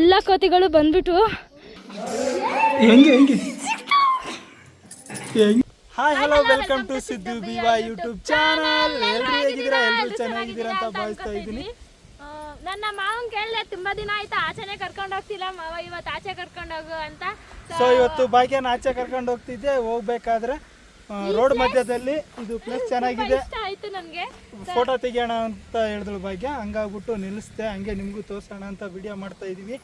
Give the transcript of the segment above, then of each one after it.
ಎಲ್ಲ ಕೋತಿಗಳು ಬಂದ್ಬಿಟ್ಟು ಹೆಂಗೆ ಹೆಂಗೆ? Hi hello welcome to Siddu ಬಿವಾ YouTube channel ಎಲ್ರು ಹೇಗಿದ್ದೀರಾ? ಎಲ್ರು ಚೆನ್ನಾಗಿದ್ದೀರಾ ಅಂತ ಭಾವಿಸ್ತಾ ಇದ್ದೀನಿ. ನನ್ನ ಮಾವನ್ ಕೇಳಿದೆ ತುಂಬಾ ದಿನ ಆಯ್ತು ಆಚೆನೆ ಕರ್ಕೊಂಡು ಹೋಗ್ತಿಲ್ಲ ಮಾವ ಇವತ್ತು ಆಚೆ ಕರ್ಕೊಂಡು ಹೋಗು ಅಂತ. ಸೊ ಇವತ್ತು ಭಾಗ್ಯನ ಆಚೆ ಕರ್ಕೊಂಡು ಹೋಗ್ತಿದ್ದೆ ಹೋಗ್ಬೇಕಾದ್ರೆ ರೋಡ್ ಮಧ್ಯದಲ್ಲಿ ಇದು ಪ್ಲೇಸ್ ಚೆನ್ನಾಗಿದೆ. ಇಷ್ಟ ಆಯ್ತು ನನ್ಗೆ. ಫೋಟೋ ತೆಗಿಯೋಣ ಅಂತ ಹೇಳಿದ್ರು ಭಾಗ್ಯ. ಹಂಗಾಗ್ಬಿಟ್ಟು ನಿಲ್ಲಿಸ್ದೆ. ಹಂಗೆ ನಿಮಗೂ ತೋರಿಸೋಣ ಅಂತ ವಿಡಿಯೋ ಮಾಡ್ತಾ ಇದೀವಿ.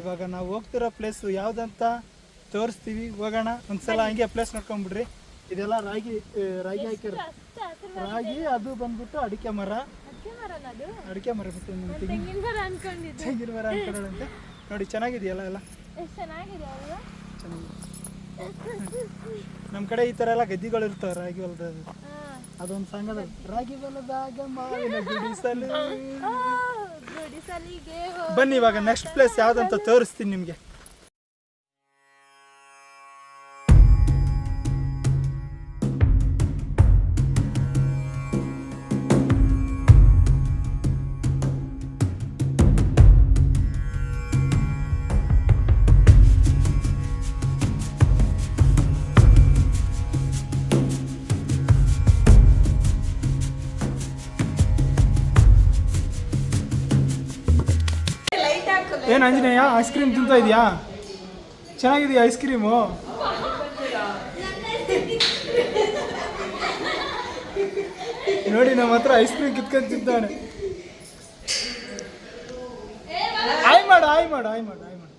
ಇವಾಗ ನಾವು ಹೋಗ್ತಿರೋ ಪ್ಲೇಸು ಯಾವ್ದಂತ ತೋರಿಸ್ತೀವಿ. ಹೋಗೋಣ. ಒಂದ್ಸಲ ಹಂಗೆ ಪ್ಲೇಸ್ ನೋಡ್ಕೊಂಬಿಡ್ರಿ. ಇದೆಲ್ಲ ರಾಗಿ ರಾಗಿ ಹಾಕಿರ ರಾಗಿ ಅದು ಬಂದ್ಬಿಟ್ಟು ಅಡಿಕೆ ಮರ. ಅಡಿಕೆ ಮರ ಬಿಟ್ಟು ತೆಂಗಿನ ಮರ ಅನ್ಕೊಳ್ಳೋದಂತೆ ನೋಡಿ ಚೆನ್ನಾಗಿದೆಯಲ್ಲ ಎಲ್ಲ? ಚೆನ್ನಾಗಿದೆ. ನಮ್ಮ ಕಡೆ ಈ ಥರ ಎಲ್ಲ ಗದ್ದಿಗಳು ಇರ್ತವೆ ರಾಗಿ ಹೊಲದ. ಅದೊಂದು ಸಂಘದ ರಾಗಿ ಹೊಲದಾಗ ಮಾವಿನ ಗುಡಿಸಲು. ಬನ್ನಿ ಇವಾಗ ನೆಕ್ಸ್ಟ್ ಪ್ಲೇಸ್ ಯಾವ್ದಂತ ತೋರಿಸ್ತೀನಿ ನಿಮಗೆ. ಏನು ಆಂಜನೇಯ? ಐಸ್ ಕ್ರೀಮ್ ತಿಂತಾ ಇದೆಯಾ? ಚೆನ್ನಾಗಿದೆಯಾ ಐಸ್ ಕ್ರೀಮು ನೋಡಿ, ನಮ್ಮ ಹತ್ರ ಐಸ್ ಕ್ರೀಮ್ ಕಿತ್ಕೊಂಡು ತಿಂತಾನೆ. ಆಯ್ ಮಾಡು ಆಯ್ ಮಾಡು ಆಯ್ ಮಾಡು ಆಯ್ ಮಾಡು.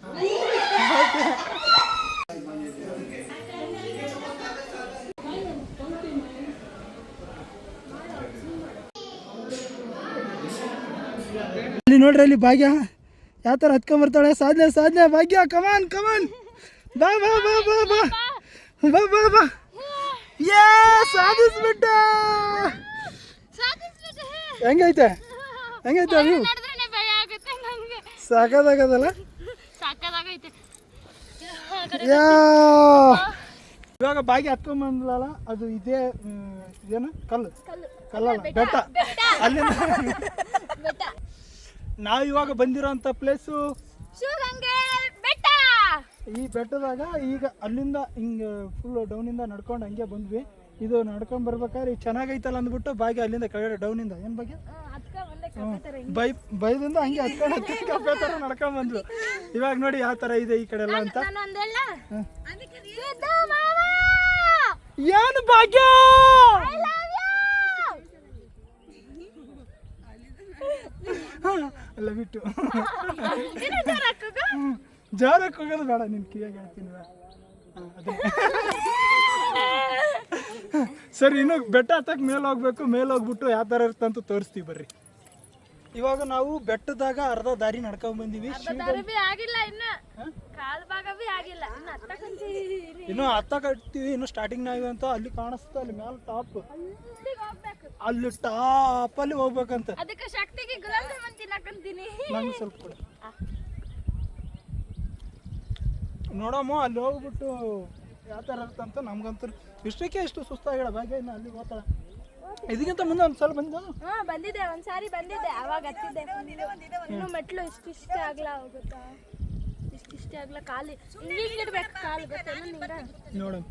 ಅಲ್ಲಿ ನೋಡ್ರಿ, ಅಲ್ಲಿ ಭಾಗ್ಯ. ಯಾವ ಥರ ಹತ್ಕೊಂಬರ್ತಾಳೆ ಸಾಧನೆ ಸಾಧನೆ ಭಾಗ್ಯ ಕಮಾನ್ ಕಮಾನ್ ಬಾ ಬಾ ಬಾ ಬಾ ಬಾ. ಬಾ ಬಾ ಬಾ. ಯಾ ಸಾಧಿಸ್ಬಿಟ್ಟ. ಹೆಂಗೈತೆ? ಹೆಂಗೈತೆ ನೀವು ಸಾಕಾಗದಲ್ಲ ಇವಾಗ ಭಾಗ್ಯ ಹತ್ಕೊಂಬಂದ್ಲಲ್ಲ ಅದು ಇದೇ ಏನು ಕಲ್ಲು. ಕಲ್ಲು. ಕಲ್ಲಲ್ಲ ಬೆಟ್ಟ. ಅಲ್ಲಿಂದ ನಾವು ಇವಾಗ ಬಂದಿರೋಂಥ ಪ್ಲೇಸು ಶಿವಗಂಗೆ ಬೆಟ್ಟ. ಈ ಬೆಟ್ಟದಾಗ ಈಗ ಅಲ್ಲಿಂದ ಹಿಂಗೆ ಫುಲ್ ಡೌನಿಂದ ನಡ್ಕೊಂಡು ಹಂಗೆ ಬಂದ್ವಿ. ಇದು ನಡ್ಕೊಂಡ್ ಬರ್ಬೇಕಾದ್ರೆ ಈಗ ಚೆನ್ನಾಗೈತಲ್ಲ ಅಂದ್ಬಿಟ್ಟು ಬಾಗಿ ಅಲ್ಲಿಂದ ಕೆಳಗಡೆ ಡೌನಿಂದ ಏನು ಬಗ್ಗೆ ತರ ಬೈ ಬೈದಿಂದ ಹಂಗೆ ಹತ್ಕೊಂಡು ಹತ್ತಿ ಕಪ್ಪೆ ಥರ ನಡ್ಕೊಂಡ್ ಬಂದ್ವಿ. ಇವಾಗ ನೋಡಿ ಯಾವ ಥರ ಇದೆ ಈ ಕಡೆ ಎಲ್ಲ ಅಂತ. ಏನು ಭಾಗ್ಯ? ಎಲ್ಲ ಬಿಟ್ಟು ಜಾರಕ್ಕೆ ಹೋಗೋದು ಬೇಡ ನಿನ್ ಕಿವಿಯಾಗ ಹೇಳ್ತೀನಿ. ಸರಿ ಇನ್ನು ಬೆಟ್ಟ ಹತ್ತಕ್ಕೆ ಮೇಲೆ ಹೋಗ್ಬೇಕು ಮೇಲೆ ಹೋಗ್ಬಿಟ್ಟು ಯಾವ ಥರ ಅಂತ ತೋರಿಸ್ತೀವಿ ಬರ್ರಿ. ಇವಾಗ ನಾವು ಬೆಟ್ಟದಾಗ ಅರ್ಧ ದಾರಿ ನಡ್ಕೊಂಡ್ ಬಂದೀವಿ ಇನ್ನು. ಹತ್ತ ಕಟ್ತೀವಿ. ಇನ್ನು ಸ್ಟಾರ್ಟಿಂಗ್ ನಾವ್ ಅಂತ ಅಲ್ಲಿ ಕಾಣಿಸ್ತಾ ಅಲ್ಲಿ ಮೇಲೆ ಟಾಪ್ ಅಲ್ಲಿ ಟಾಪ್ ಅಲ್ಲಿ ಹೋಗ್ಬೇಕಂತ. ಅದಕ್ಕೆ ಶಕ್ತಿಗೆ ನಂಗೆ ಸ್ವಲ್ಪ ಕೊಡು. ನೋಡಮ್ಮ ಅಲ್ಲಿ ಹೋಗ್ಬಿಟ್ಟು ಯಾವ ಥರ ಇರ್ತಂತ ನಮ್ಗಂತೂ ಇಷ್ಟಕ್ಕೆ ಇಷ್ಟು ಸುಸ್ತಾಗಿಡ ಭಾಗ್ಯ ಇನ್ನು ಅಲ್ಲಿ ಹೋಗ್ತಾಳ? ಇದಕ್ಕಿಂತ ಮುಂದೆ ಒಂದು ಸಲ ಬಂದ ಹಾ ಬಂದಿದ್ದೆ ಒಂದ್ಸಾರಿ ಬಂದಿದೆ. ಅವಾಗ ಹತ್ತಿದ್ದೆ. ಇನ್ನು ಮೆಟ್ಲು ಇಷ್ಟಿಷ್ಟೇ ಆಗ್ಲ ಹೋಗುತ್ತಾ ಇಷ್ಟಿಷ್ಟೇ ಆಗ್ಲ ಕಾಲಿ. ಹಿಂಗೆ ಇಡ್ಬೇಕು ಕಾಲು ಗೊತ್ತೇನು ನಿಂಗ ನೋಡಮ್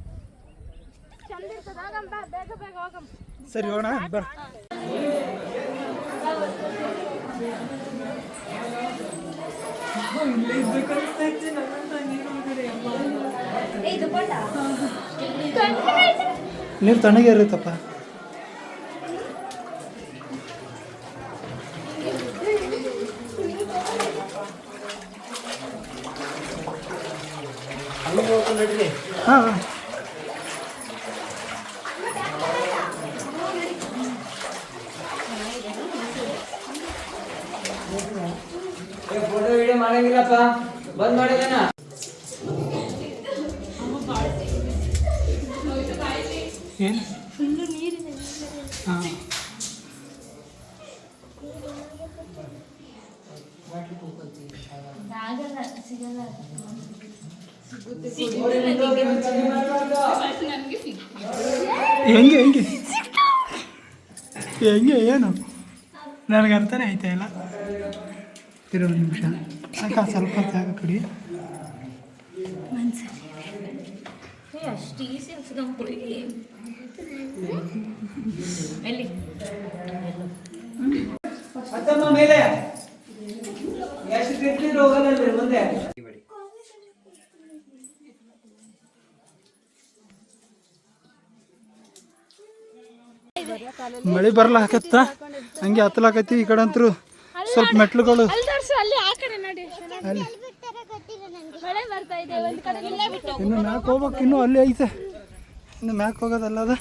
ಚಂದ ಇರ್ತದ. ಬಾ ಬೇಗ ಬೇಗ ಹೋಗಂ ಸರಿ ಹೋಗೋಣ ಬರ್ ಇಲ್ಲೇ ನೀರು ನೀರು ತಣ್ಣಗೆ ಇರುತ್ತಪ್ಪ. ಹಾಂ ಹಾಂ. ಮಾಡಂಗಿಲ್ಲಪ್ಪ. ಬಂದ್ ಮಾಡಿದೇನ ಏನು? ಹಾಂ. ಹೆಂಗೆ ಹೆಂಗೆ? ಹೆಂಗೆ ಏನು? ನನಗೆ ಅರ್ಥನೇ ಆಯ್ತಾ ಇಲ್ಲ? ಇರೋ ಒಂದು ನಿಮಿಷ. ಅಕ್ಕ ಸ್ವಲ್ಪ ಜಾಗ ಕೊಡಿ. ಅಷ್ಟು ಈಸಿ ಅನ್ಸ್ಕೊಂಬಿಡಿ ಎಲ್ಲಿ? ಅತ್ತಮ್ಮ ಮೇಲೆ. ಎಷ್ಟು ತಿರ್ತಿದ್ರು ಹೋಗಲ್ಲ ಮುಂದೆ? ಮಳೆ ಬರ್ಲಾಕತ್ತ ಹಂಗೆ ಹತ್ತಲಾಕತ್ತಿ ಈ ಕಡೆ ಅಂತೂ. ಸ್ವಲ್ಪ ಮೆಟ್ಲುಗಳು. ಅಲ್ಲಿ ತೋರ್ಸು ಅಲ್ಲಿ ಆ ಕಡೆ ನೋಡಿ. ಅಲ್ಲಿ. ಮಳೆ ಬರ್ತಾ ಇದೆ ಒಂದ್ ಕಡೆ ಇಲ್ಲೇ ಬಿಟ್ಟು ಇನ್ನು ಮ್ಯಾಕ್ ಹೋಗ್ಬೇಕು ಇನ್ನೂ ಅಲ್ಲಿ ಐತೆ. ಇನ್ನು ಮ್ಯಾಕ್ ಹೋಗೋದಲ್ಲ ಅದ.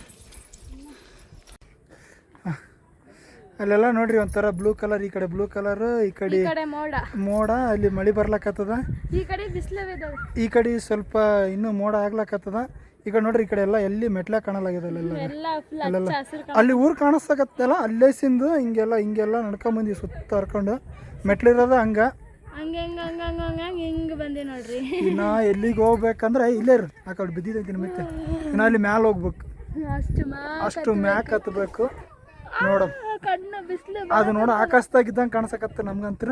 ಅಲ್ಲೆಲ್ಲ ನೋಡ್ರಿ ಒಂಥರ ಬ್ಲೂ ಕಲರ್ ಈ ಕಡೆ ಬ್ಲೂ ಕಲರ್ ಈ ಈ ಕಡೆ ಮೋಡ. ಮೋಡ ಅಲ್ಲಿ ಮಳೆ ಬರ್ಲಾಕತ್ತದ. ಈ ಕಡೆ ಬಿಸಿಲೇ ಈ ಕಡೆ ಸ್ವಲ್ಪ ಇನ್ನೂ ಮೋಡ ಆಗ್ಲಾಕತ್ತದ. ಈ ಕಡೆ ನೋಡ್ರಿ ಈ ಕಡೆ ಎಲ್ಲ ಎಲ್ಲಿ ಮೆಟ್ಲ ಕಾಣಲಾಗಿದೆ ಅಲ್ಲೆಲ್ಲ. ಅಲ್ಲಿ ಊರು ಕಾಣಿಸ್ತಕತ್ತಲ್ಲ ಅಲ್ಲೇಸಿಂದು ಹಿಂಗೆಲ್ಲ ಹಿಂಗೆಲ್ಲ ನಡ್ಕೊಂಬಂದಿ ಸುತ್ತ ಹರ್ಕೊಂಡು. ಮೆಟ್ಲಿರೋದ ಹಂಗ. ಬಂದೆ ಇನ್ನ ಎಲ್ಲಿಗೆ ಹೋಗ್ಬೇಕಂದ್ರೆ ಇಲ್ಲೇ ಇರು. ಆ ಕಡೆ ಬಿದ್ದಿದ್ದೈತಿ ಮತ್ತೆ ಇನ್ನ ಅಲ್ಲಿ ಮ್ಯಾಲ ಹೋಗ್ಬೇಕು. ಅಷ್ಟು ಮ್ಯಾಕ್ ಹತ್ಬೇಕು. ನೋಡ. ಅದು ನೋಡ ಆಕಾಶದಾಗ ಇದ್ದಂಗೆ ಕಾಣಿಸಕತ್ತ ನಮ್ಗಂತ್ರ.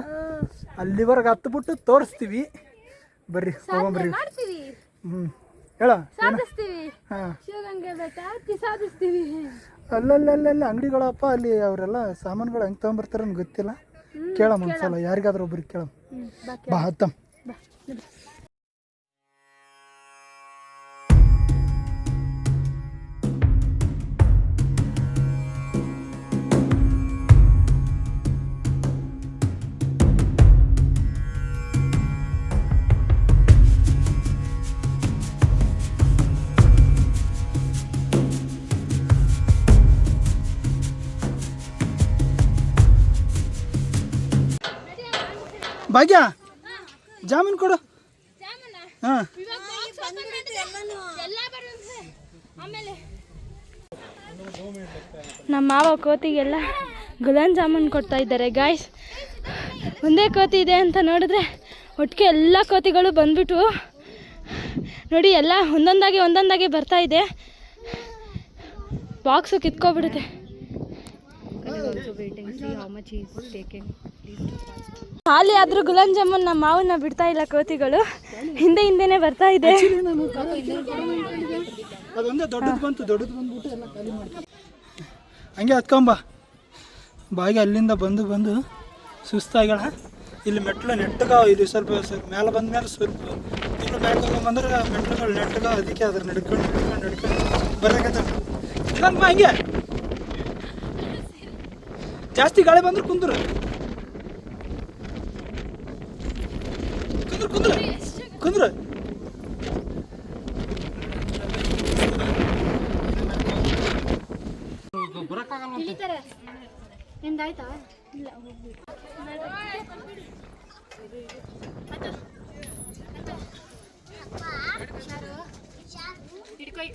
ಅಲ್ಲಿವರೆಗೆ ಹತ್ಬಿಟ್ಟು ತೋರಿಸ್ತೀವಿ. ಬರ್ರಿ ಹೋಗ್ರಿ ಹ್ಞೂ ಹೇಳ. ಸಾಧಿಸ್ತೀವಿ. ಹಾಂ. ಶಿವಗಂಗೆ ಬೆಟ್ಟ ಹತ್ತಿ ಸಾಧಿಸ್ತೀವಿ. ಅಲ್ಲಲ್ಲಲ್ಲ ಅಂಗಡಿಗಳಪ್ಪ ಅಲ್ಲಿ ಅವರೆಲ್ಲ ಸಾಮಾನುಗಳು ಹೆಂಗೆ ತಗೊಂಡ್ಬರ್ತಾರ ಗೊತ್ತಿಲ್ಲ. ಕೇಳಮ್ಮ ಒಂದ್ಸಲ ಯಾರಿಗಾದ್ರೂ ಒಬ್ರಿಗೆ ಕೇಳಮ್ಮ. ಬಾ ಹತ್ತಮ್ ಭಾಗ್ಯ? ಜಾಮೀನು ಕೊಡು. ಹಾಂ. ನಮ್ಮ ಮಾವ ಕೋತಿಗೆಲ್ಲ ಗುಲಾಬ್ ಜಾಮೂನ್ ಕೊಡ್ತಾ ಇದ್ದಾರೆ ಗಾಯ್ಸ್ ಒಂದೇ ಕೋತಿ ಇದೆ ಅಂತ ನೋಡಿದ್ರೆ ಒಟ್ಟಿಗೆ ಎಲ್ಲ ಕೋತಿಗಳು ಬಂದ್ಬಿಟ್ಟು ನೋಡಿ, ಎಲ್ಲ ಒಂದೊಂದಾಗಿ ಒಂದೊಂದಾಗಿ ಬರ್ತಾ ಇದೆ. ಬಾಕ್ಸು ಕಿತ್ಕೊಬಿಡುತ್ತೆ. ಖಾಲಿ ಆದ್ರೂ ಗುಲಾಬ್ ಜಾಮೂನ್ ನಮ್ಮ ಮಾವನ್ನ ಬಿಡ್ತಾ ಇಲ್ಲ ಕೋತಿಗಳು. ಹಿಂದೆ ಹಿಂದೆನೆ ಬರ್ತಾ ಇದೆ. ಅದೊಂದೇ ದೊಡ್ಡದು ಬಂತು ದೊಡ್ಡದು ಬಂದ್ಬಿಟ್ಟು ಎಲ್ಲ ಖಾಲಿ ಮಾಡ್ತೀವಿ ಹಂಗೆ ಹತ್ಕೊಂಬ ಬಾಯಿಗೆ ಅಲ್ಲಿಂದ ಬಂದು ಬಂದು ಸುಸ್ತಾಗ್ಯಾಳ. ಇಲ್ಲಿ ಮೆಟ್ಲು ನೆಟ್ಟಗ ಇಲ್ಲಿ ಸ್ವಲ್ಪ ಸ್ವಲ್ಪ ಮೇಲೆ ಬಂದ ಮೇಲೆ ಸ್ವಲ್ಪ ಇನ್ನು ಬ್ಯಾಕ್ ಬಂದ್ರೆ ಮೆಟ್ಲುಗಳು ನೆಟ್ಟಗ ಅದಕ್ಕೆ ಅದ್ರ ನಡ್ಕೊಂಡು ನಡ್ಕೊಂಡು ನಡ್ಕೊಂಡು ಬರಕತ್ತ ಹಂಗೆ. ಜಾಸ್ತಿ ಗಾಳಿ ಬಂದ್ರೆ ಕುಂದ್ರು. ಕುಂದ್ರು ಕುಂದ್ರು. ಕುಂದ್ರು.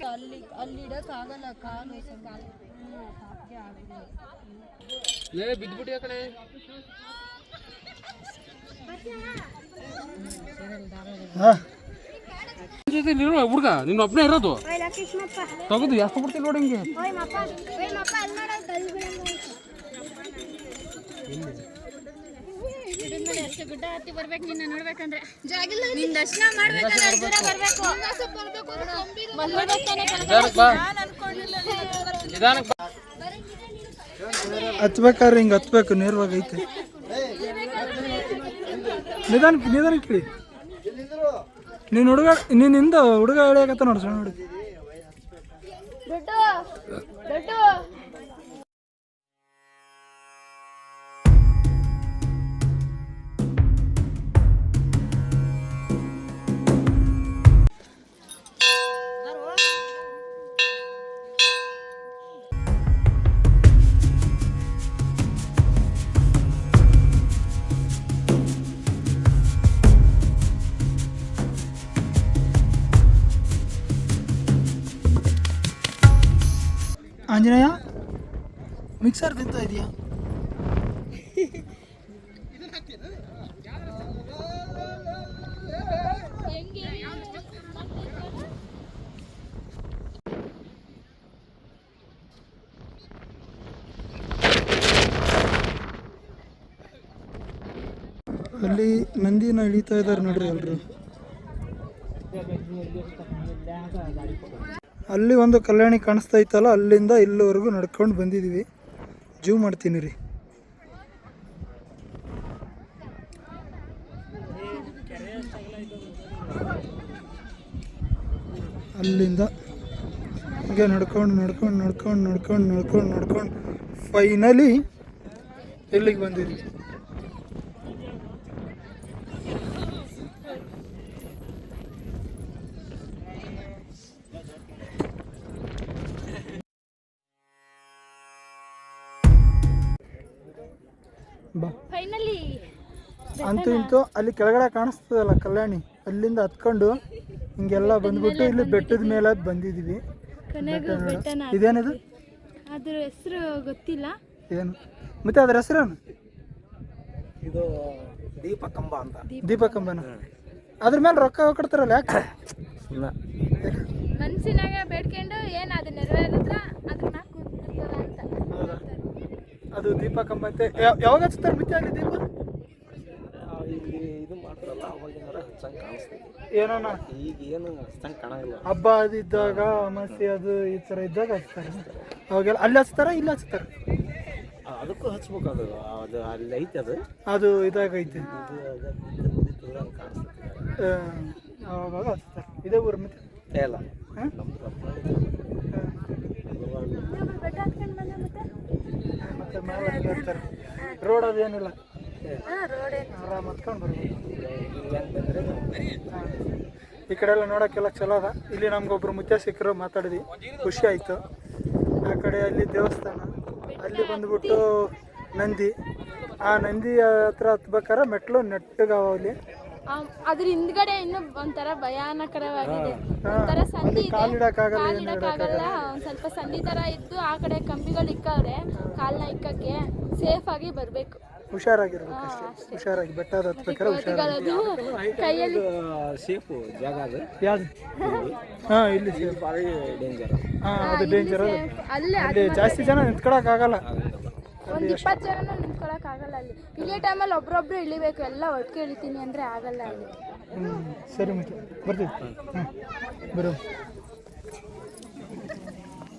ಅಲ್ಲಿ ಅಲ್ಲಿ ಇಡಕ್ಕಾಗಲ್ಲ ಕಾಲು. ಹಾಂ. ಹುಡುಗ ನಿನ್ನ ಒಬ್ಬನೇ ಇರೋದು? ತಗದು ಎಷ್ಟು ಬಿಡ್ತೀನಿ ನೋಡಿ ಹಿಂಗೆ. ಗುಡ್ಡ ಹತ್ತಿ ಬರ್ಬೇಕು ನಿನ್ನ ನೋಡ್ಬೇಕಂದ್ರೆ ನಿನ್ ದರ್ಶನ ಮಾಡ್ಬೇಕಂದ್ರೆ ದೂರ ಬರ್ಬೇಕು. ನಿಧಾನಕ್ಕೆ ಬಾ? ನಿಧಾನಕ್ಕೆ ಬಾ. ಹತ್ಬೇಕಾದ್ರೆ ಹಿಂಗೆ ಹತ್ಬೇಕು ನೇರವಾಗೈತೆ ನಿಧಾನ ನಿಧಾನಕ್ಕೆ ಇಳಿ ನೀನು ಹುಡುಗ ನೀನಿಂದ ಹುಡುಗ ಎಳೆಯಕತ್ತ ನೋಡಿ, ಸಣ್ಣ ಹುಡುಗ. ಆಂಜನೇಯ? ಮಿಕ್ಸರ್ ತಿಂತ ಇದೆಯಾ? ಅಲ್ಲಿ ನಂದಿನ ಇಳಿತಾ ಇದ್ದಾರೆ ನೋಡ್ರಿ ಎಲ್ರು. ಅಲ್ಲಿ ಒಂದು ಕಲ್ಯಾಣಿ ಕಾಣಿಸ್ತಾ ಇತ್ತಲ್ಲ, ಅಲ್ಲಿಂದ ಇಲ್ಲಿವರೆಗೂ ನಡ್ಕೊಂಡು ಬಂದಿದ್ದೀವಿ ಜೂ ಮಾಡ್ತೀನಿ ರೀ. ಅಲ್ಲಿಂದ ಹೀಗೆ ನಡ್ಕೊಂಡು ನಡ್ಕೊಂಡು ನಡ್ಕೊಂಡು ನಡ್ಕೊಂಡು ನಡ್ಕೊಂಡು ನಡ್ಕೊಂಡು ಫೈನಲಿ ಇಲ್ಲಿಗೆ ಬಂದಿದ್ವಿ. ಅಂತೂ ಇಂತೂ ಅಲ್ಲಿ ಕೆಳಗಡೆ ಕಾಣಿಸ್ತದಲ್ಲ ಕಲ್ಯಾಣಿ? ಅಲ್ಲಿಂದ ಹತ್ಕೊಂಡು ಹಿಂಗೆಲ್ಲ ಬಂದ್ಬಿಟ್ಟು ಇಲ್ಲಿ ಬೆಟ್ಟದ ಮೇಲೆ ಬಂದಿದ್ದೀವಿ. ಕೊನೆಗೂ ಬೆಟ್ಟನ ಇದೇನಿದು? ಅದ್ರ ಹೆಸರು ಗೊತ್ತಿಲ್ಲ. ಏನು? ಮತ್ತೆ ಅದ್ರ ಹೆಸರೇನು ಇದು ದೀಪ ಕಂಬ ಅಂತ. ದೀಪಕಂಬನ? ಅದ್ರ ಮೇಲೆ ರೊಕ್ಕ ಕೊಡ್ತಾರಲ್ಲ ಯಾಕೆ? ಮನ್ಸಿನಾಗ ಬೇಡ್ಕೊಂಡು ಏನು ಅದು ನೆರವೇರಿದ್ರ ಅದ್ರ ಮ್ಯಾಗ ಕೂತ್ಬಿಡ್ತಾರ ಅಂತ ಅದು ದೀಪಕಂಬ ಅಂತ. ಯಾವ- ಯಾವಾಗ ಹಚ್ತಾರೆ ಮತ್ತೆ ಅಲ್ಲಿ ದೀಪ ಇಲ್ಲಿ ಇದು ಮಾಡ್ತಾರಲ್ಲ ಅವಾಗ ಏನಾರ ಹಚ್ಚಂಗೆ ಕಾಣಿಸ್ತದೆ. ಏನೋನ ಈಗ ಏನು ಹಚ್ಚಂಗೆ ಕಾಣಂಗಿಲ್ಲ. ಹಬ್ಬ ಅದು ಇದ್ದಾಗ ಅಮಾಸೆ ಅದು ಈ ಥರ ಇದ್ದಾಗ ಹಚ್ತಾರೆ. ಅವಾಗೆಲ್ಲ ಅಲ್ಲಿ ಹಚ್ತಾರ ಇಲ್ಲಿ ಹಚ್ತಾರ? ಅದಕ್ಕೂ ಹಚ್ಬೇಕು ಅದು ಅದು ಅಲ್ಲಿ ಐತೆ ಅದು. ಅದು ಇದಾಗ ಐತೆ. ಕಾಣಿಸ್ತದೆ. ಅವಾಗ ಹಚ್ತಾರೆ. ಇದೇ ಊರು ಮತ್ತೆ? ಏ, ಇಲ್ಲ ಹಾಂ ಮತ್ತೆ ರೋಡ್ ಅದೇನಿಲ್ಲ. ಆರಾಮ್ ಹತ್ಕೊಂಡು ಬರ್ಬೋದು. ಈ ಕಡೆ ಎಲ್ಲ ನೋಡೋಕ್ಕೆಲ್ಲ ಚಲೋ ಅದ. ಇಲ್ಲಿ ನಮ್ಗೊಬ್ರು ಮುತ್ಯ ಸಿಕ್ಕರು ಮಾತಾಡಿದ್ವಿ. ಖುಷಿ ಆಯಿತು. ಆ ಕಡೆ ಅಲ್ಲಿ ದೇವಸ್ಥಾನ ಅಲ್ಲಿ ಬಂದ್ಬಿಟ್ಟು ನಂದಿ. ಆ ನಂದಿ ಹತ್ರ ಹತ್ಬೇಕಾರೆ ಮೆಟ್ಲು ನೆಟ್ಟಗಾವ ಅಲ್ಲಿ. ಅದ್ರ ಹಿಂದ್ಗಡೆ ಇನ್ನು ಒಂಥರ ಭಯಾನಕರವಾಗಿದೆ. ಒಂಥರ ಸಂಧಿ ಕಾಲಿಡಕ್ಕಾಗಲ್ಲ ಒಂದ್ ಸ್ವಲ್ಪ ಸಂಧಿ ತರ ಇದ್ದು ಆ ಕಡೆ ಕಂಬಿಗಳು ಇಕ್ಕವ್ರೆ ಕಾಲ್ನ ಇಕ್ಕಕ್ಕೆ ಸೇಫ್ ಆಗಿ ಬರ್ಬೇಕು. ಹುಷಾರಾಗಿರ್ಬೇಕು ಅಷ್ಟೇ. ಹುಷಾರಾಗಿ ಬೆಟ್ಟದ ಹತ್ಬೇಕಾದ್ರೆ ಹುಷಾರಾಗಿ. ಕೈಯಲ್ಲಿ? ಸೇಫು ಜಾಗ ಅದು? ಯಾವ್ದು? ಹಾಂ ಇಲ್ಲಿ ಸೇಫ್. ಡೇಂಜರ್ ಹಾಂ ಅದು ಡೇಂಜರ್ ಅಲ್ಲೇ ಅಲ್ಲಿ ಜಾಸ್ತಿ ಜನ ನಿಂತ್ಕೊಳಕ್ಕಾಗಲ್ಲ. ಒಂದು ಇಪ್ಪತ್ತು ಜನ ನಿಂತ್ಕೊಳಕ್ ಆಗಲ್ಲ ಅಲ್ಲಿ ಇಳಿಯೋ ಟೈಮಲ್ಲಿ ಒಬ್ರೊಬ್ರು ಇಳಿಬೇಕು ಎಲ್ಲ ಒಟ್ಟಿಗೆ ಇಳಿತೀನಿ ಅಂದ್ರೆ ಆಗಲ್ಲ ಅಲ್ಲಿ. ಹ್ಞೂ ಸರಿ ಮತ್ತೆ. ಬರ್ತೀವಿ. ಹಾಂ. ಬರೋ.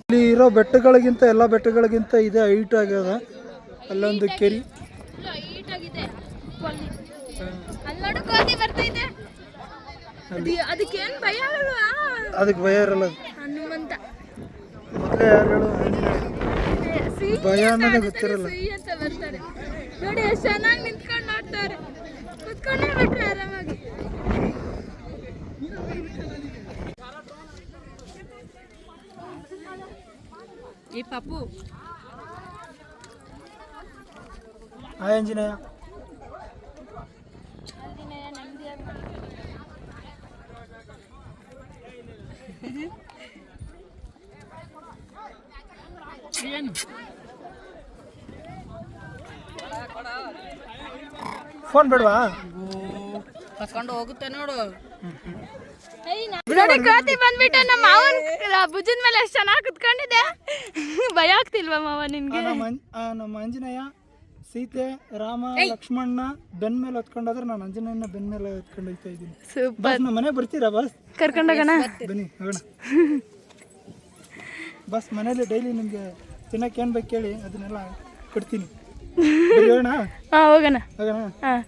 ಇಲ್ಲಿ ಇರೋ ಬೆಟ್ಟಗಳಿಗಿಂತ ಎಲ್ಲ ಬೆಟ್ಟಗಳಿಗಿಂತ ಇದೆ ಹೈಟ್ ಆಗ್ಯದ. ಅಲ್ಲೊಂದು ಕೆರಿ ಹೈಟ್ ಆಗಿದೆ ಅಲ್ಲಿ ನೋಡು ಕೋತಿ ಬರ್ತೈತೆ ಅದಕ್ಕೇನು ಭಯ ಅಲ್ವಾ ಅದಕ್ಕೆ ಭಯ ಇರಲ್ಲ ಹನುಮಂತ. ಮೊದಲೇ ಯಾರು ಹೇಳು. ಭಯ ಅನ್ನೋದೇ ಗೊತ್ತಿರಲ್ಲ. ಸಿಹಿ ಅಂತ ಬರ್ತಾರೆ. ನೋಡಿ ಎಷ್ಟು ಚೆನ್ನಾಗಿ ನಿಂತ್ಕೊಂಡು ನೋಡ್ತಾರೆ. ಕುತ್ಕೊಂಡೇ ಬಿಟ್ರೆ ಆರಾಮಾಗಿ. ಈ ಪಪ್ಪು ಹಾಯ್ ಆಂಜನೇಯ. ಫೋನ್ ಬಿಡ್ವಾ? ಕಸ್ಕೊಂಡು ಹೋಗುತ್ತೆ ನೋಡು. ನೋಡಿ ಕೋತಿ ಬಂದ್ಬಿಟ್ಟು ನಮ್ಮ ಮಾವನ್ ಭುಜದ ಮೇಲೆ ಎಷ್ಟು ಚೆನ್ನಾಗಿ ಕುತ್ಕೊಂಡಿದ್ದೆ ಭಯ ಆಗ್ತಿಲ್ವಾ ಮಾವ ನಿನ್ಗೆ? ನಮ್ಮ ಅಂಜನಯ್ಯ ಸೀತೆ ರಾಮ ಲಕ್ಷ್ಮಣ್ಣ ಬೆನ್ ಮೇಲೆ ಹೊತ್ಕೊಂಡಾದ್ರೆ ನಾನು ಅಂಜನೇಯನ ಬೆನ್ ಮೇಲೆ ಹೊತ್ಕೊಂಡು ಹೋಗ್ತಾ ಇದ್ದೀನಿ. ಸೂಪರ್. ಬಸ್ ನಮ್ಮ ಮನೆ ಬರ್ತೀರಾ ಬಸ್? ಕರ್ಕೊಂಡೋಗೋಣ ಬನ್ನಿ ಹೋಗೋಣ. ಬಸ್ ಮನೇಲಿ ಡೈಲಿ ನಿಮಗೆ ತಿನ್ನಕ್ಕೆ ಏನು ಬೇಕು ಕೇಳಿ ಅದನ್ನೆಲ್ಲ ಕೊಡ್ತೀನಿ. ಹೋಗೋಣ? ಹಾಂ ಹೋಗೋಣ. ಹೋಗೋಣ? ಹಾಂ.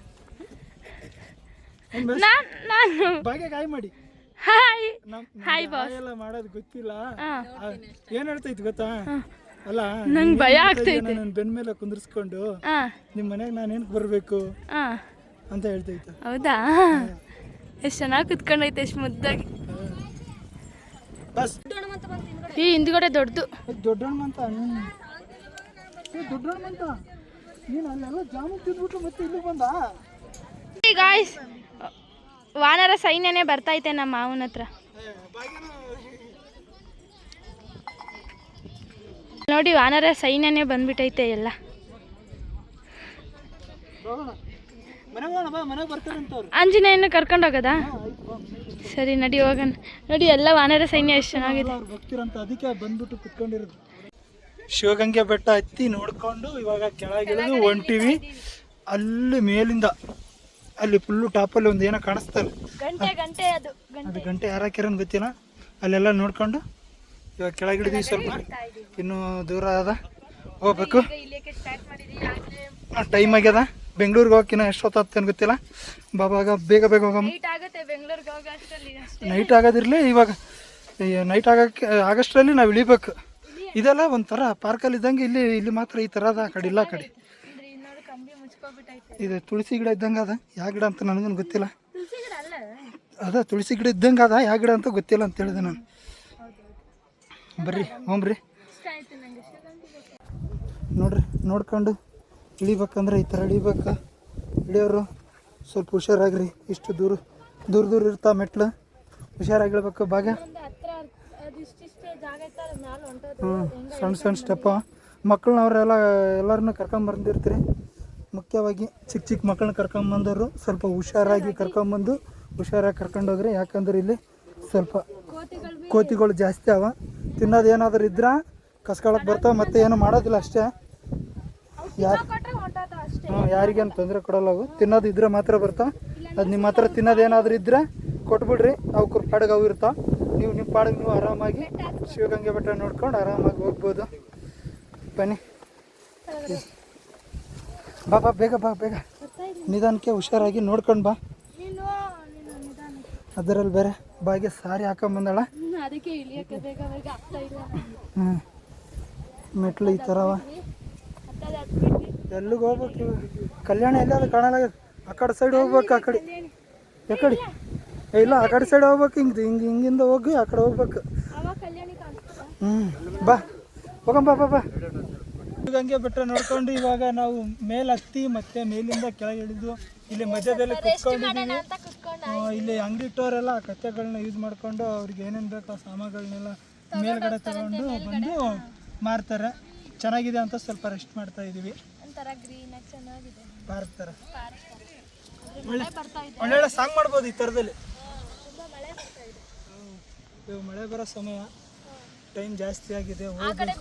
ಭಾಗ್ಯ ಕಾಯಿ ಮಾಡಿ. ಹಾಯ್. ಹಾಯ್ ಬಾಸ್ ಎಲ್ಲ ಮಾಡೋದು ಗೊತ್ತಿಲ್ಲ. ಏನ್ ಹೇಳ್ತೈತಿ ಗೊತ್ತಾ? ಅಲ್ಲ ನಂಗ್ ಭಯ ಆಗ್ತೈತೆ. ನನ್ನ ಬೆನ್ ಮೇಲೆ ಕುಂದಿರ್ಸ್ಕೊಂಡು ನಿಮ್ಮ ಮನೆಗೆ ನಾನು ಏನಕ್ಕೆ ಬರಬೇಕು ಅಂತ ಹೇಳ್ತೈತೆ ಹೌದಾ? ಎಷ್ಟು ಚೆನ್ನಾಗಿ ಕುತ್ಕೊಂಡೈತೆ ಎಷ್ಟು ಮುದ್ದಾಗಿ. ಬಸ್. ಈ ಹಿಂದ್ಗಡೆ ದೊಡ್ಡದು. ದೊಡ್ಡಣ್ಣ ಅಂತ ದೊಡ್ಡಣ್ಣ ಅಂತ. ನೀನು ಅಲ್ಲೆಲ್ಲ ಜಾಮೂನ್ ತಿಂದ್ಬಿಟ್ಟು ಮತ್ತೆ ಇಲ್ಲಿ ಬಂದ? ಗಾಯ್ಸ್ ವಾನರ ಸೈನ್ಯನೇ ಬರ್ತೈತೆ ನಮ್ಮ ಮಾವನ ಹತ್ರ. ನೋಡಿ ವಾನರ ಸೈನ್ಯನೇ ಬಂದ್ಬಿಟ್ಟೈತೆ ಎಲ್ಲ. ಆಂಜನೇಯನ ಕರ್ಕೊಂಡು ಹೋಗೋದಾ? ಸರಿ ನಡಿ ಹೋಗೋಣ. ನೋಡಿ ಎಲ್ಲ ವಾನರ ಸೈನ್ಯ ಎಷ್ಟು ಚೆನ್ನಾಗಿದೆ. ಅದಕ್ಕೆ ಬಂದ್ಬಿಟ್ಟು ಕುತ್ಕೊಂಡಿರೋದು ಶಿವಗಂಗೆ ಬೆಟ್ಟ ಹತ್ತಿ ನೋಡ್ಕೊಂಡು ಇವಾಗ ಕೆಳಗಿಳಿದು ಹೊಂಟಿವಿ ಅಲ್ಲಿ ಮೇಲಿಂದ ಅಲ್ಲಿ ಫುಲ್ಲು ಟಾಪಲ್ಲಿ ಒಂದು ಏನೋ ಕಾಣಿಸ್ತಾರೆ ಗಂಟೆ ಗಂಟೆ ಅದು ಗಂಟೆ. ಯಾರು ಗೊತ್ತಿಲ್ಲ. ಅಲ್ಲೆಲ್ಲ ನೋಡ್ಕೊಂಡು ಇವಾಗ ಕೆಳಗಿಡಿದೀವಿ ಸ್ವಲ್ಪ ಇನ್ನೂ ದೂರ ಅದ. ಹೋಗ್ಬೇಕು. ಟೈಮ್ ಆಗ್ಯದ. ಬೆಂಗಳೂರಿಗೆ ಹೋಗಕ್ಕಿನ್ನ ಎಷ್ಟು ಹೊತ್ತಾಗ್ತೇನೆ ಗೊತ್ತಿಲ್ಲ. ಬಾಬಾಗ ಬೇಗ ಬೇಗ ಹೋಗಮ್ಮ ನೈಟ್ ಆಗೋದಿರಲಿ ಇವಾಗ ನೈಟ್ ಆಗಕ್ಕೆ ಆಗಷ್ಟರಲ್ಲಿ ನಾವು ಇಳಿಬೇಕು. ಇದೆಲ್ಲ ಒಂಥರ ಪಾರ್ಕಲ್ಲಿ ಇದ್ದಂಗೆ ಇಲ್ಲಿ ಇಲ್ಲಿ ಮಾತ್ರ ಈ ಥರ ಅದ ಆ ಕಡೆ ಇಲ್ಲ ಆ ಕಡೆ. ಇದು ತುಳಸಿ ಗಿಡ ಇದ್ದಂಗೆ ಅದ. ಯಾವ ಗಿಡ ಅಂತ ನನಗೇನು ಗೊತ್ತಿಲ್ಲ. ಅದ ತುಳಸಿ ಗಿಡ ಇದ್ದಂಗೆ ಅದ ಯಾವ ಗಿಡ ಅಂತ ಗೊತ್ತಿಲ್ಲ ಅಂತ ಹೇಳಿದೆ ನಾನು. ಬರ್ರಿ ನಂಗೆ ನೋಡ್ರಿ, ನೋಡ್ಕೊಂಡು ಇಳಿಬೇಕಂದ್ರೆ ಈ ಥರ ಇಳಿಬೇಕು. ಇಳಿಯೋರು ಸ್ವಲ್ಪ ಹುಷಾರಾಗ್ರಿ, ಇಷ್ಟು ದೂರ ದೂರ ದೂರ ಇರ್ತಾ ಮೆಟ್ಲು. ಹುಷಾರಾಗಿ ಇಳ್ಬೇಕು ಭಾಗ. ಹ್ಞೂ ಸಣ್ಣ ಸಣ್ಣ ಸ್ಟೆಪ್ಪ ಮಕ್ಕಳನ್ನ ಅವರೆಲ್ಲ ಎಲ್ಲರನ್ನೂ ಕರ್ಕೊಂಬಂದಿರ್ತೀರಿ ಮುಖ್ಯವಾಗಿ ಚಿಕ್ಕ ಚಿಕ್ಕ ಮಕ್ಕಳನ್ನ ಕರ್ಕೊಂಬಂದವರು ಸ್ವಲ್ಪ ಹುಷಾರಾಗಿ ಕರ್ಕೊಂಬಂದು ಹುಷಾರಾಗಿ ಕರ್ಕೊಂಡೋಗ್ರಿ ಯಾಕಂದ್ರೆ ಇಲ್ಲಿ ಸ್ವಲ್ಪ ಕೋತಿಗಳು ಜಾಸ್ತಿ ಅವ. ತಿನ್ನೋದು ಏನಾದರೂ ಇದ್ರೆ? ಕಸ್ಕೊಳಕ್ಕೆ ಬರ್ತಾವೆ ಮತ್ತೆ ಏನು ಮಾಡೋದಿಲ್ಲ ಅಷ್ಟೇ. ಯಾರು ಹ್ಞೂ ಯಾರಿಗೇನು ತೊಂದರೆ ಕೊಡಲ್ಲ ಅವು ತಿನ್ನೋದು ಇದ್ರೆ ಮಾತ್ರ ಬರ್ತಾ. ಅದು ನಿಮ್ಮ ಹತ್ರ ತಿನ್ನೋದು ಏನಾದರೂ ಇದ್ರೆ ಕೊಟ್ಬಿಡ್ರಿ. ಅವ್ರ ಪಾಡಿಗೆ ಅವು ಇರ್ತಾವೆ. ನೀವು ನಿಮ್ಮ ಪಾಡಿಗೆ ನೀವು ಆರಾಮಾಗಿ ಶಿವಗಂಗೆ ಬೆಟ್ಟ ನೋಡ್ಕೊಂಡು ಆರಾಮಾಗಿ ಹೋಗ್ಬೋದು. ಬನ್ನಿ. ಬಾ ಬಾ ಬೇಗ ಬಾ ಬೇಗ. ನಿಧಾನಕ್ಕೆ ಹುಷಾರಾಗಿ ನೋಡ್ಕೊಂಡು ಬಾ. ಅದರಲ್ಲಿ ಬೇರೆ ಬಾಯಿಗೆ ಸಾರಿ ಹಾಕೊಂಬಂದಾಳ ಅದಕ್ಕೆ ಇಳಿಯಕ್ಕೆ ಬೇಗ ಬೇಗ ಆಗ್ತಾ ಇಲ್ಲ ಹ್ಞೂ ಮೆಟ್ಲು ಈ ಥರವ ಎಲ್ಲಿಗೆ ಹೋಗ್ಬೇಕು? ಕಲ್ಯಾಣ ಎಲ್ಲ ಅದು ಕಾಣಲ್ಲ ಆ ಕಡೆ ಸೈಡ್ ಹೋಗ್ಬೇಕು ಆ ಕಡೆ. ಯಾಕಡೆ ಇಲ್ಲ ಆ ಕಡೆ ಸೈಡ್ ಹೋಗ್ಬೇಕು ಹಿಂಗೆ ಹಿಂಗೆ ಹಿಂಗಿಂದ ಹೋಗಿ ಆ ಕಡೆ ಹೋಗ್ಬೇಕು. ಹ್ಞೂ ಬಾ. ಹೋಗಂಬ ಬಾ ಬಾ ಹಂಗೆ ಗಂಗೆ ಬೆಟ್ಟ ನೋಡ್ಕೊಂಡು ಇವಾಗ ನಾವು ಮೇಲೆ ಹತ್ತಿ ಮತ್ತೆ ಮೇಲಿಂದ ಕೆಳಗೆ ಇಳಿದು ಇಲ್ಲಿ ಮಧ್ಯದಲ್ಲಿ ಕುತ್ಕೊಂಡಿದ್ದೀವಿ ಇಲ್ಲಿ ಅಂಗಡಿ ಇಟ್ಟವರೆಲ್ಲ ಕತ್ತೆಗಳನ್ನ ಯೂಸ್ ಮಾಡ್ಕೊಂಡು ಅವ್ರಿಗೆ ಏನೇನು ಬೇಕೋ ಸಾಮಾನುಗಳನ್ನೆಲ್ಲ ಮೇಲ್ಗಡೆ ತಗೊಂಡು ಬಂದು ಮಾರ್ತಾರೆ. ಚೆನ್ನಾಗಿದೆ ಅಂತ ಸ್ವಲ್ಪ ರೆಸ್ಟ್ ಮಾಡ್ತಾ ಇದೀವಿ. ಪಾರ್ಕ್. ಥರ ಒಳ್ಳೊಳ್ಳೆ ಸಾಂಗ್ ಮಾಡ್ಬೋದು ಈ ಥರದಲ್ಲಿ. ತುಂಬಾ ಮಳೆ ಇವಾಗ ಬರೋ ಸಮಯ. ಟೈಮ್ ಜಾಸ್ತಿ ಆಗಿದೆ ಆ ಕಡೆ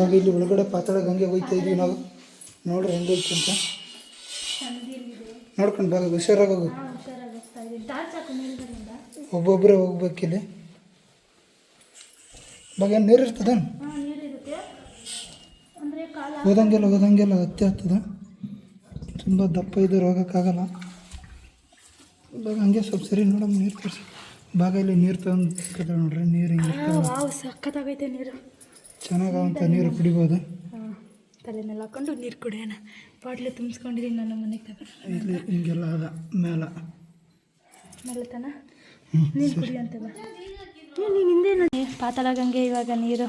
ಇವಾಗ ಇಲ್ಲಿ ಒಳಗಡೆ ಪಾತಾಳ ಗಂಗೆ ಹೋಗ್ತಾ ಇದ್ವಿ ನಾವು. ನೋಡ್ರಿ ಹೆಂಗೈತೆ ಅಂತ. ನೋಡ್ಕೊಂಡು ಬಾಗ ಹುಷಾರಾಗಿ ಹೋಗು ಒಬ್ಬೊಬ್ಬರೇ ಹೋಗ್ಬೇಕಿಲ್ಲಿ. ಬಾಗ ಏನು ನೀರು ಇರ್ತದ ಹೋದಂಗೆಲ್ಲ ಹೋದಂಗೆಲ್ಲ ಹತ್ತಿ ಆಗ್ತದ? ತುಂಬ ದಪ್ಪ ಇದೆ ಹೋಗೋಕ್ಕಾಗಲ್ಲ. ಇವಾಗ ಹಂಗೆ ಸ್ವಲ್ಪ ಸರಿ ನೋಡಮ್ಮ ನೀರು ತರಿಸಿ ಬಾಗ ಇಲ್ಲಿ ನೀರು ತಗೊಂಡು ನೋಡ್ರಿ ನೀರು ಹಿಂಗೆ ವಾವ್ ಸಖತ್ತಾಗೈತೆ ನೀರು. ಚೆನ್ನಾಗಂತ ನೀರು ಕುಡಿಬೋದು. ತಲೆನೆಲ್ಲ ಹಾಕೊಂಡು ನೀರು ಕುಡಿಯೋಣ. ಬಾಟ್ಲು ತುಂಬಿಸ್ಕೊಂಡಿದ್ದೀನಿ ನನ್ನ ಮನೆಗೆ ತಗೊಂಡು ಇಲ್ಲಿ ಹಿಂಗೆಲ್ಲ ಅದ ಮೇಲ. ಮೇಲೆತನ? ನೀರು ಕುಡಿಯಂತಲ್ಲ ಬಾ. ನೀನು ಹಿಂದೆ ನೋಡಿ ಪಾತಾಳ ಗಂಗೆ ಇವಾಗ ನೀರು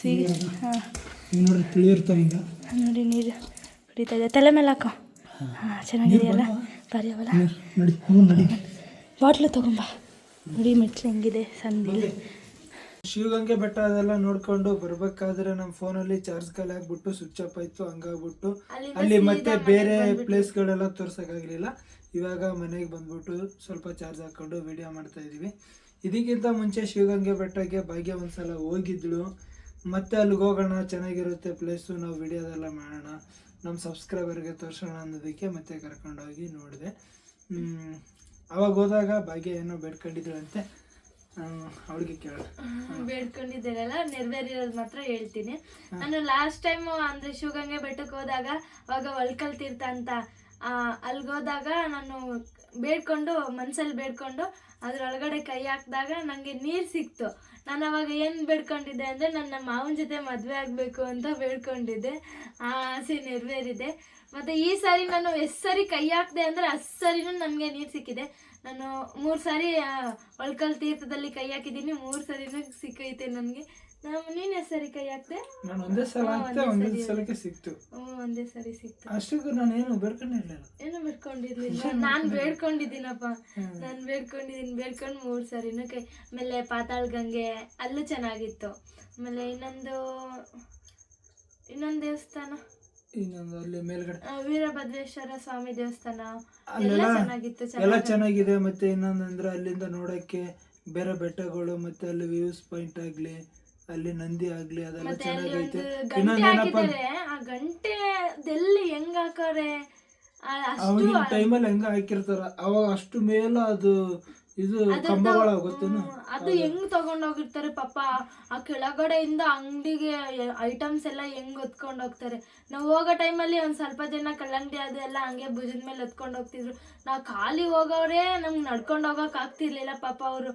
ಸಿಗಿ ಹಾಂ. ನೋಡಿ ತಿಳಿಯಿರ್ತಾವೆ ಹಿಂಗೆ? ನೋಡಿ ನೀರು ಕುಡಿತಾ ಇದೆ. ತಲೆ ಮೇಲೆ ಹಾಕೋ. ಹಾಂ ಚೆನ್ನಾಗಿದೆಯಲ್ಲ? ಬರೆಯವಲ್ಲ ಬಾಟ್ಲು ತಗೊಂಬ. ನೋಡಿ ಮೆಟ್ಲು ಹೆಂಗಿದೆ ಸಂದಿಲಿ. ಶಿವಗಂಗೆ ಬೆಟ್ಟ ಅದೆಲ್ಲ ನೋಡ್ಕೊಂಡು ಬರ್ಬೇಕಾದ್ರೆ ನಮ್ಮ ಫೋನಲ್ಲಿ ಚಾರ್ಜ್ ಕಾಲ್ ಆಗ್ಬಿಟ್ಟು ಸ್ವಿಚ್ ಆಫ್ ಆಯ್ತು ಹಂಗಾಗ್ಬಿಟ್ಟು ಅಲ್ಲಿ ಮತ್ತೆ ಬೇರೆ ಪ್ಲೇಸ್ಗಳೆಲ್ಲ ತೋರ್ಸೋಕ್ಕಾಗಲಿಲ್ಲ. ಇವಾಗ ಮನೆಗೆ ಬಂದ್ಬಿಟ್ಟು ಸ್ವಲ್ಪ ಚಾರ್ಜ್ ಹಾಕೊಂಡು ವಿಡಿಯೋ ಮಾಡ್ತಾ ಇದೀವಿ. ಇದಕ್ಕಿಂತ ಮುಂಚೆ ಶಿವಗಂಗೆ ಬೆಟ್ಟಕ್ಕೆ ಭಾಗ್ಯ ಒಂದ್ಸಲ ಹೋಗಿದ್ಳು. ಮತ್ತೆ ಅಲ್ಲಿಗೆ ಹೋಗೋಣ ಚೆನ್ನಾಗಿರುತ್ತೆ ಪ್ಲೇಸು ನಾವು ವಿಡಿಯೋದೆಲ್ಲ ಮಾಡೋಣ. ನಮ್ಮ ಸಬ್ಸ್ಕ್ರೈಬರ್ಗೆ ತೋರಿಸೋಣ ಅನ್ನೋದಕ್ಕೆ ಮತ್ತೆ ಕರ್ಕೊಂಡೋಗಿ ನೋಡಿದೆ. ಅವಾಗ ಹೋದಾಗ ಭಾಗ್ಯ ಏನೋ ಬೇಡ್ಕೊಂಡಿದ್ಳಂತೆ ಅವಳಿಗೆ ಕೇಳ. ನೆರವೇರಿರೋದು ಮಾತ್ರ ಹೇಳ್ತೀನಿ. ನಾನು ಲಾಸ್ಟ್ ಟೈಮ್ ಅಂದ್ರೆ ಶಿವಗಂಗೆ ಬೆಟ್ಟಕ್ಕೆ ಹೋದಾಗ ಅವಾಗ ಒಳ್ಕಲ್ ತೀರ್ಥ ಅಂತ ಅಲ್ಲಿಗೆ ಹೋದಾಗ ನಾನು ಬೇಡ್ಕೊಂಡು ಮನ್ಸಲ್ಲಿ ಬೇಡ್ಕೊಂಡು ಅದ್ರೊಳಗಡೆ ಕೈ ಹಾಕಿದಾಗ ನನಗೆ ನೀರು ಸಿಕ್ತು. ನಾನು ಅವಾಗ ಏನು ಬೇಡ್ಕೊಂಡಿದ್ದೆ ಅಂದರೆ ನನ್ನ ಮಾವನ ಜೊತೆ ಮದುವೆ ಆಗಬೇಕು ಅಂತ ಬೇಡ್ಕೊಂಡಿದ್ದೆ. ಆ ಆಸೆ ನೆರವೇರಿದೆ. ಮತ್ತು ಈ ಸಾರಿ ನಾನು ಎಷ್ಟು ಸರಿ ಕೈ ಹಾಕಿದೆ ಅಂದರೆ ಅಷ್ಟು ಸರಿನೂ ನನಗೆ ನೀರು ಸಿಕ್ಕಿದೆ. ನಾನು ಮೂರು ಸಾರಿ ಒಳ್ಕಲ್ ತೀರ್ಥದಲ್ಲಿ ಕೈ ಹಾಕಿದ್ದೀನಿ. ಮೂರು ಸರಿನೂ ಸಿಕ್ಕೈತೆ ನನಗೆ. ನಾನು ನೀನು ಎಷ್ಟು ಸರಿ ಕೈ ಹಾಕ್ದೆ? ನಾನು ಒಂದೇ ಸಲ ಹಾಕ್ತೆ ಒಂದೇ ಸಲಕ್ಕೆ ಸಿಕ್ತು. ಹ್ಞೂ ಒಂದೇ ಸರಿ ಸಿಕ್ತು. ಅಷ್ಟಕ್ಕೂ ನಾನು ಏನು ಬೇಡ್ಕೊಂಡಿರ್ಲಿಲ್ಲ. ಏನು ಬೇಡ್ಕೊಂಡಿರ್ಲಿಲ್ಲ? ನಾನು ಬೇಡ್ಕೊಂಡಿದ್ದೀನಪ್ಪ. ನಾನು ಬೇಡ್ಕೊಂಡಿದ್ದೀನಿ. ಬೇಡ್ಕೊಂಡು ಮೂರು ಸರಿನೂ ಕೈ ಆಮೇಲೆ ಪಾತಾಳ ಗಂಗೆ ಅಲ್ಲೂ ಚೆನ್ನಾಗಿತ್ತು. ಆಮೇಲೆ ಇನ್ನೊಂದು ಇನ್ನೊಂದು ದೇವಸ್ಥಾನ. ಇನ್ನೊಂದು ಅಲ್ಲಿ ಮೇಲ್ಗಡೆ. ವೀರಭದ್ರೇಶ್ವರ ಸ್ವಾಮಿ ದೇವಸ್ಥಾನ. ಎಲ್ಲ ಅಲ್ಲೆಲ್ಲ ಚೆನ್ನಾಗಿತ್ತು. ಎಲ್ಲ ಚೆನ್ನಾಗಿದೆ ಮತ್ತೆ ಇನ್ನೊಂದಂದ್ರೆ ಅಲ್ಲಿಂದ ನೋಡಕ್ಕೆ ಬೇರೆ ಬೆಟ್ಟಗಳು ಮತ್ತೆ ಅಲ್ಲಿ ವ್ಯೂಸ್ ಪಾಯಿಂಟ್ ಆಗ್ಲಿ ಅಲ್ಲಿ ನಂದಿ ಆಗ್ಲಿ ಅದೆಲ್ಲ ಚೆನ್ನಾಗೈತೆ. ಇನ್ನೊಂದೇನಪ್ಪ ಆ ಗಂಟೆ ಹೆಂಗ್ ಹಾಕವ್ರೆ ಅವಾಗಿನ ಟೈಮಲ್ಲಿ ಹೆಂಗ ಹಾಕಿರ್ತಾರ? ಅವಾಗ ಅಷ್ಟು ಮೇಲೆ ಅದು ಇದು ಕಂಬಗಳ ಗೊತ್ತೇನು? ಅದು ಹೆಂಗ್ ತಗೊಂಡೋಗಿರ್ತಾರೆ ಪಾಪ ಆ ಕೆಳಗಡೆಯಿಂದ ಅಂಗಡಿಗೆ ಐಟಮ್ಸ್ ಎಲ್ಲ ಹೆಂಗ್ ಹೊತ್ಕೊಂಡ್ ಹೋಗ್ತಾರೆ ನಾವು ಹೋಗೋ ಟೈಮಲ್ಲಿ ಒಂದ್ ಸ್ವಲ್ಪ ಜನ ಕಲ್ಲಂಗಡಿ ಅದೆಲ್ಲ ಹಂಗೆ ಭುಜದ ಮೇಲೆ ಹೊತ್ಕೊಂಡ್ ಹೋಗ್ತಿದ್ರು. ನಾವು ಖಾಲಿ ಹೋಗೋರೆ ನಮ್ಗೆ ನಡ್ಕೊಂಡ್ ಹೋಗಕ್ ಆಗ್ತಿರ್ಲಿಲ್ಲ ಪಾಪ ಅವರು.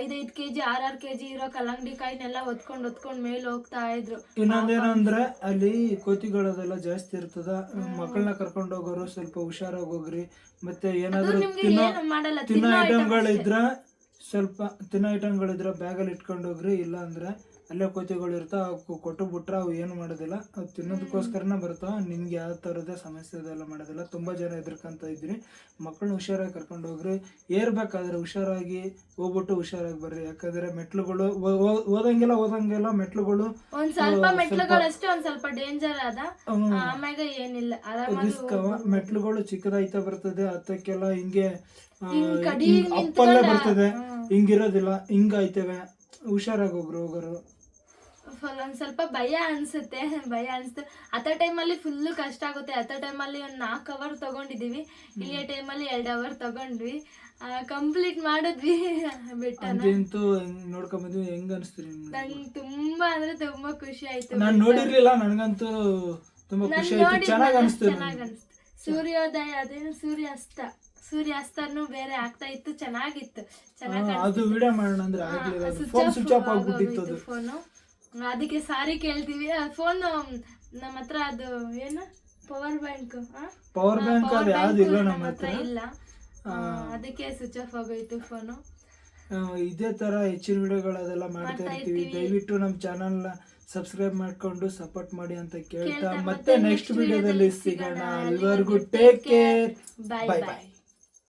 ಐದೈದು ಕೆ ಜಿ ಆರಾರು ಕೆ ಜಿ ಇರೋ ಕಲ್ಲಂಗಡಿ ಕಾಯಿನೆಲ್ಲ ಹೊತ್ಕೊಂಡ್ ಹೊತ್ಕೊಂಡ್ ಮೇಲೆ ಹೋಗ್ತಾ ಇದ್ರು. ಇನ್ನೊಂದೇನಂದ್ರೆ ಅಲ್ಲಿ ಕೋತಿಗಳದೆಲ್ಲ ಜಾಸ್ತಿ ಇರ್ತದ. ಮಕ್ಕಳನ್ನ ಕರ್ಕೊಂಡು ಹೋಗೋರು ಸ್ವಲ್ಪ ಹುಷಾರಾಗಿ ಹೋಗ್ರಿ. ಮತ್ತೆ ಏನಾದರೂ ನಿಮ್ಗೆ ತಿನ್ನೋ ಏನು ಮಾಡಲ್ಲ ತಿನ್ನೋ ಐಟಮ್ಗಳಿದ್ರ ಸ್ವಲ್ಪ ತಿನ್ನೋ ಐಟಮ್ಗಳಿದ್ರೆ ಬ್ಯಾಗಲ್ಲಿ ಇಟ್ಕೊಂಡು ಹೋಗ್ರಿ ಇಲ್ಲ ಅಂದ್ರೆ ಅಲ್ಲೇ ಕೋತಿಗಳು ಇರ್ತಾವೆ ಅವು ಕೊಟ್ಟು ಬಿಟ್ರೆ ಅವು ಏನು ಮಾಡೋದಿಲ್ಲ. ಅವು ತಿನ್ನೋದಕ್ಕೋಸ್ಕರನೇ ಬರ್ತಾವೆ ನಿಮ್ಗೆ ಯಾವ ಥರದ ಸಮಸ್ಯೆ ಅದೆಲ್ಲ ಮಾಡೋದಿಲ್ಲ. ತುಂಬ ಜನ ಎದುರ್ಕೊಂತ ಇದ್ರಿ. ಮಕ್ಕಳನ್ನ ಹುಷಾರಾಗಿ ಕರ್ಕೊಂಡು ಹೋಗ್ರಿ. ಏರ್ಬೇಕಾದ್ರೆ ಹುಷಾರಾಗಿ ಹೋಗ್ಬಿಟ್ಟು ಹುಷಾರಾಗಿ ಬರ್ರಿ. ಯಾಕಂದ್ರೆ ಮೆಟ್ಲುಗಳು ಓದಂಗೆಲ್ಲ ಓದಂಗೆಲ್ಲ ಮೆಟ್ಲುಗಳು ಒಂದ್ ಸ್ವಲ್ಪ ಮೆಟ್ಲುಗಳಷ್ಟೇ ಒಂದ್ ಸ್ವಲ್ಪ ಡೇಂಜರ್ ಅದ. ಆಮ್ಯಾಗ ಏನಿಲ್ಲ. ಆರಾಮಾಗಿ ರಿಸ್ಕ್ ಅವ. ಮೆಟ್ಲುಗಳು ಚಿಕ್ಕದಾಯ್ತಾ ಬರ್ತದೆ. ಅತ್ತಕ್ಕೆಲ್ಲ ಹಿಂಗ್ ಅಪ್ಪಲ್ಲೇ ಬರ್ತದೆ. ಹಿಂಗಿರೋದಿಲ್ಲ. ಹಿಂಗಾಯ್ತವೆ. ಹುಷಾರಾಗಿ ಒಬ್ರು ಹೋಗೋರು. ಫುಲ್ ಒಂದ್ ಸ್ವಲ್ಪ ಭಯ ಅನ್ಸುತ್ತೆ ಭಯ ಅನ್ಸುತ್ತೆ ಅತ್ತ ಟೈಮಲ್ಲಿ ಫುಲ್ಲು ಕಷ್ಟ ಆಗುತ್ತೆ. ಅತ ಟೈಮಲ್ಲಿ ಒಂದ್ ನಾಲ್ಕು ಅವರ್ ತಗೊಂಡಿದೀವಿ ಇಲ್ಲಿಯ ಟೈಮಲ್ಲಿ ಎರಡ್ ಅವರ್ ತಗೊಂಡ್ವಿ. ಕಂಪ್ಲೀಟ್ ಮಾಡಿದ್ವಿ. ಬೆಟ್ಟನ. ಅಂತೂ ನೋಡ್ಕೊಂಡ್ ಬಂದ್ವಿ. ಹೆಂಗ್ ಅನ್ಸ್ತೀರಿ ನಂಗೆ ತುಂಬಾ ಅಂದ್ರೆ ತುಂಬಾ ಖುಷಿ ಆಯ್ತು. ನಾನು ನೋಡಿರ್ಲಿಲ್ಲ. ನನಗಂತೂ ತುಂಬಾ ಖುಷಿ ಆಯ್ತು. ಚೆನ್ನಾಗಿ ಅನಿಸ್ತು ಚೆನ್ನಾಗ್ ಅನ್ಸ್ತು. ಸೂರ್ಯೋದಯ ಅದೇನು ಸೂರ್ಯಾಸ್ತ. ಸೂರ್ಯಾಸ್ತನೂ ಬೇರೆ ಆಗ್ತಾ ಇತ್ತು. ಚೆನ್ನಾಗಿತ್ತು. ಚೆನ್ನಾಗಿ ಅದು ವಿಡಿಯೋ ಮಾಡೋಣ ಅಂದ್ರೆ ಆಗ್ಲಿಲ್ಲ. ಫೋನ್ ಸ್ವಿಚ್ ಆಫ್ ಆಗ್ಬಿಟ್ಟಿತ್ತು ಅದು. ಫೋನು ಅದಕ್ಕೆ ಸಾರಿ ಕೇಳ್ತೀವಿ. ಫೋನ್ ನಮ್ಮ ಹತ್ರ ಅದು ಏನು? ಪವರ್ ಬ್ಯಾಂಕ್ ಪವರ್ ಬ್ಯಾಂಕ್ ಅದು ಯಾವ್ದು ಇಲ್ಲ ನಮ್ಮ ಹತ್ರ? ಇಲ್ಲ. ಅದಕ್ಕೆ ಸ್ವಿಚ್ ಆಫ್ ಆಗೋಯ್ತು ಫೋನು ಇದೇ ತರ ಹೆಚ್ಚಿನ ವಿಡಿಯೋಗಳದೆಲ್ಲ ಮಾಡ್ತಾ ಇರ್ತೀವಿ. ದಯವಿಟ್ಟು ನಮ್ಮ ಚಾನಲ್ ಸಬ್ಸ್ಕ್ರೈಬ್ ಮಾಡ್ಕೊಂಡು ಸಪೋರ್ಟ್ ಮಾಡಿ ಅಂತ ಕೇಳ್ತಾ ಮತ್ತೆ ನೆಕ್ಸ್ಟ್ ವಿಡಿಯೋದಲ್ಲಿ ಸಿಗೋಣ. ಅಲ್ಲಿವರೆಗೂ ಟೇಕ್ ಕೇರ್ ಬಾಯ್ ಬಾಯ್